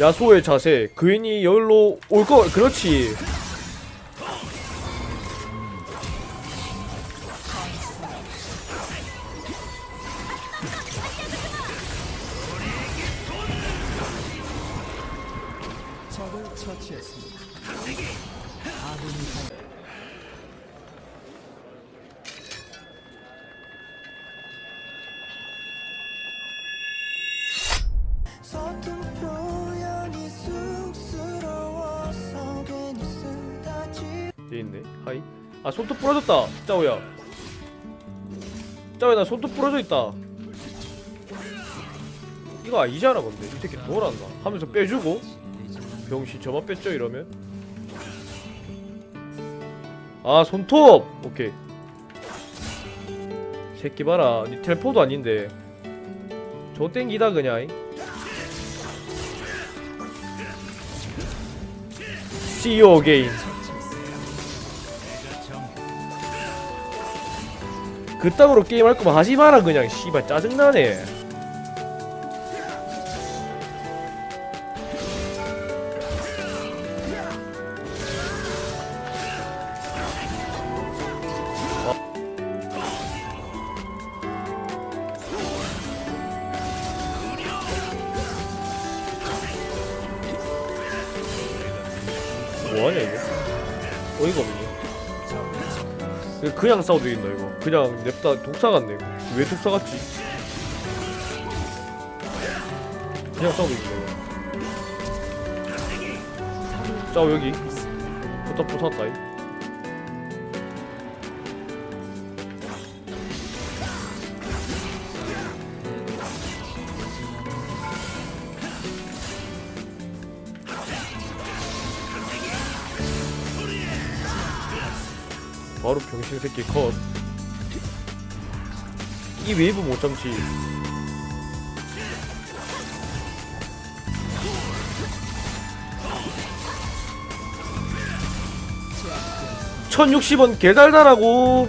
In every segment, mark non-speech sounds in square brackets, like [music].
야소의 자세 그인이 여기로 올거 그렇지 하이. 아 손톱 부러졌다. 짜오야. 짜오야 나 손톱 부러져 있다. 이거 아니잖아 근데? 이 새끼 뭐란다? 하면서 빼주고. 병신 저만 뺐죠 이러면? 아 손톱! 오케이. 새끼 봐라. 니 텔포도 아닌데. 저 땡기다 그냥. See you again 그따구로 게임할 거면 하지 마라 그냥. 씨발 짜증나네 그냥 싸워도 이긴다 이거. 그냥 냅다 독사 같네 이거. 왜 독사 같지? 그냥 싸워도 이긴다 이거. 자 여기. 부탁 부탁다 이 바로 병신 새끼 컷. 이 웨이브 못 참지. (1060원) 개달달하고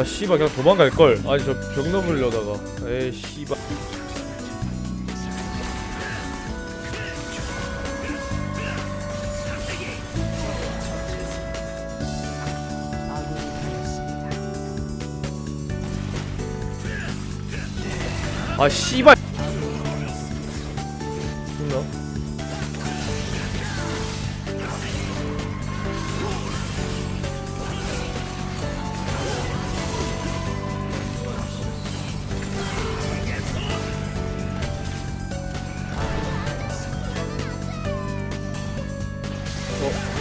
아 씨발 그냥 도망갈 걸. 아니 저벽 넘으려다가. 에이 씨발. 아 씨발. 죽나? 어.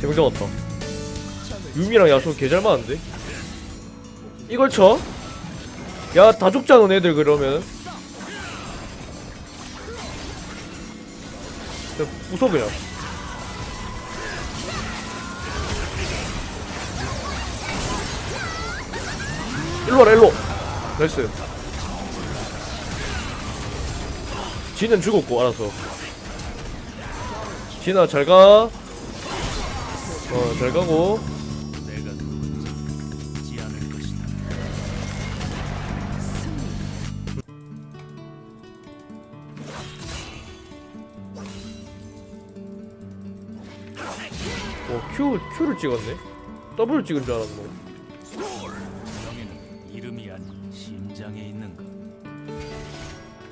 재정자 같다. 유미랑 야수 개잘 맞는데? 이걸 쳐? 야, 다 죽잖아, 너네들 그러면. 부숴, 그냥. 일로 와라, 일로. 나이스. 지는 죽었고, 알았어. 진아, 잘 가. 어, 잘 가고. 내가 누군지 잊지 않을 것이다. 어, Q, Q를 찍었네? W를 찍은 줄 알았노. 아닌 심장에 있는가?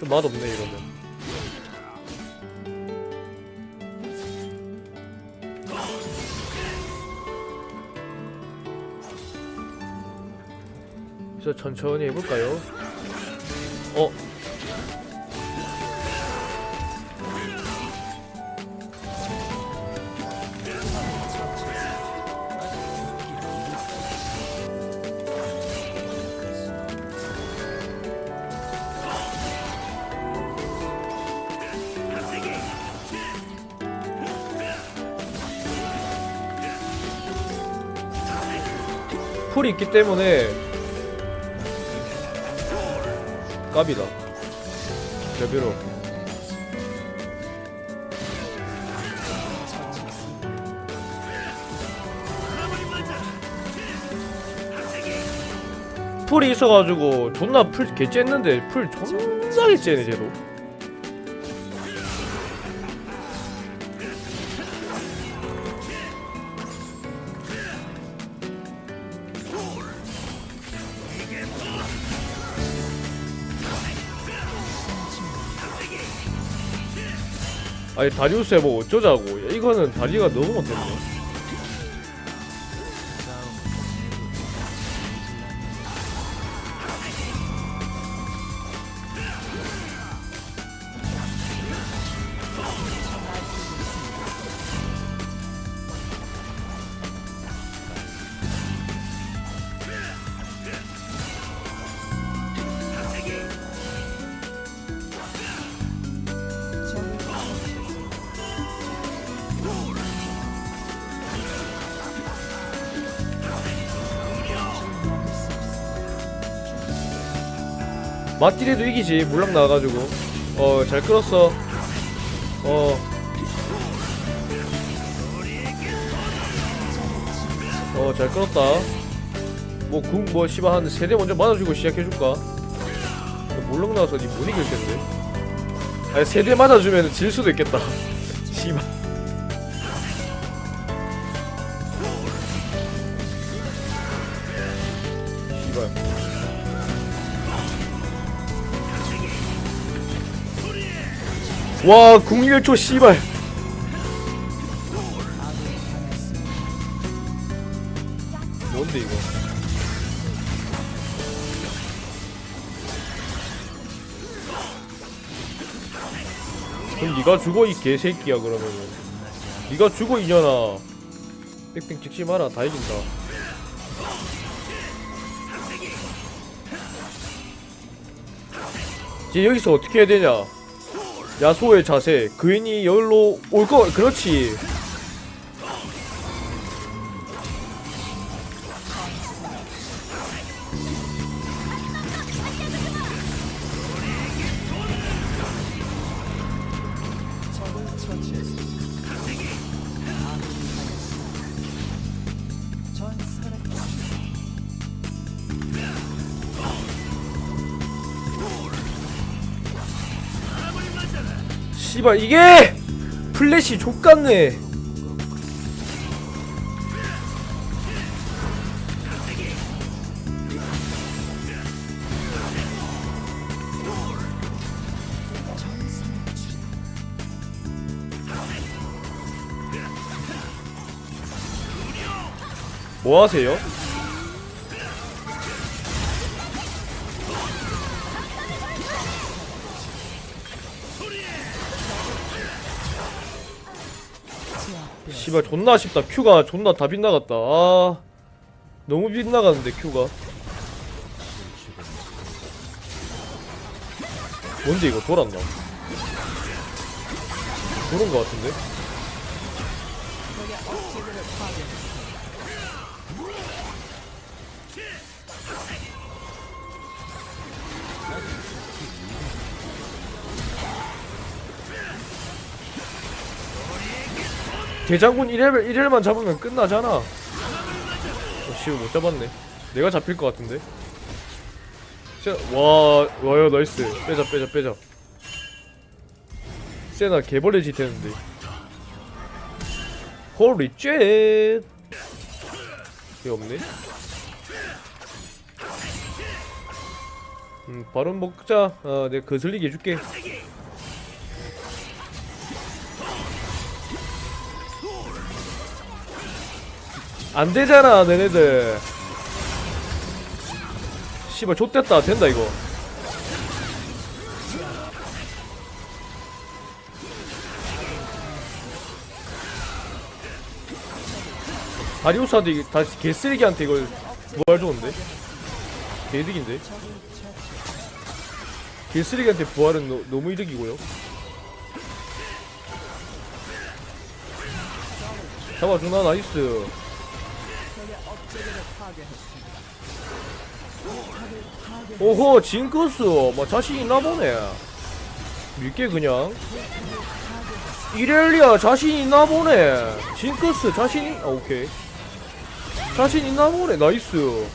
좀 맛없네, 이러면. 그래서 천천히 해볼까요? 어? 풀이 있기 때문에 깝이다. 레벨업. 풀이 있어가지고 존나 풀 개쨌는데 풀 존나게 째네 쟤도 아니 다리우스 해보고 어쩌자고. 야, 이거는 다리가 너무 못했네 맞디에도 이기지 물랑 나와가지고 어 잘 끌었어 어 어, 잘 끌었다. 뭐, 궁, 뭐, 씨발, 한 세대 먼저 맞아주고 시작해줄까? 물렁 나와서 니못 이길 텐데. 아니, 세대 맞아주면 질 수도 있겠다. [laughs] 씨발. 씨발. 와, 궁 1초, 씨발. 뭔데, 이거? 그럼 네가 죽어 이 개새끼야 그러면은 네가 죽어 이년아 뺑뺑 찍지 마라 다 이긴다 이제 여기서 어떻게 해야 되냐 야소의 자세 그인이 여기로 올거 그렇지 씨발 이게 플래시 족같네 뭐 하세요? 씨발 존나 아쉽다. 큐가 존나 다 빗나갔다. 아 너무 빗나갔는데 큐가. 뭔데 이거 돌았나? 도는 거 같은데 대장군 1회, 1회만 잡으면 끝나잖아. 어, 씨, 못 잡았네. 내가 잡힐 것 같은데? 세, 와, 와요, 나이스. 빼자, 빼자, 빼자. 세나 개벌레 짓 했는데. 홀리 쉣 이게 없네? 음, 바로 먹자. 어, 내가 거슬리게 해줄게 안 되잖아, 너네들. 씨발, 좆됐다. 된다, 이거. 다리우스한테 다시 개쓰레기한테 이걸 부활 좋은데? 개이득인데? 개쓰레기한테 부활은 너, 너무 이득이고요. 잡아주나 나이스. 오호 징크스. 뭐 자신 있나 보네. 밀게 그냥. 이렐리아 자신 있나 보네. 징크스 자신 있... 아 오케이. 자신 있나 보네. 나이스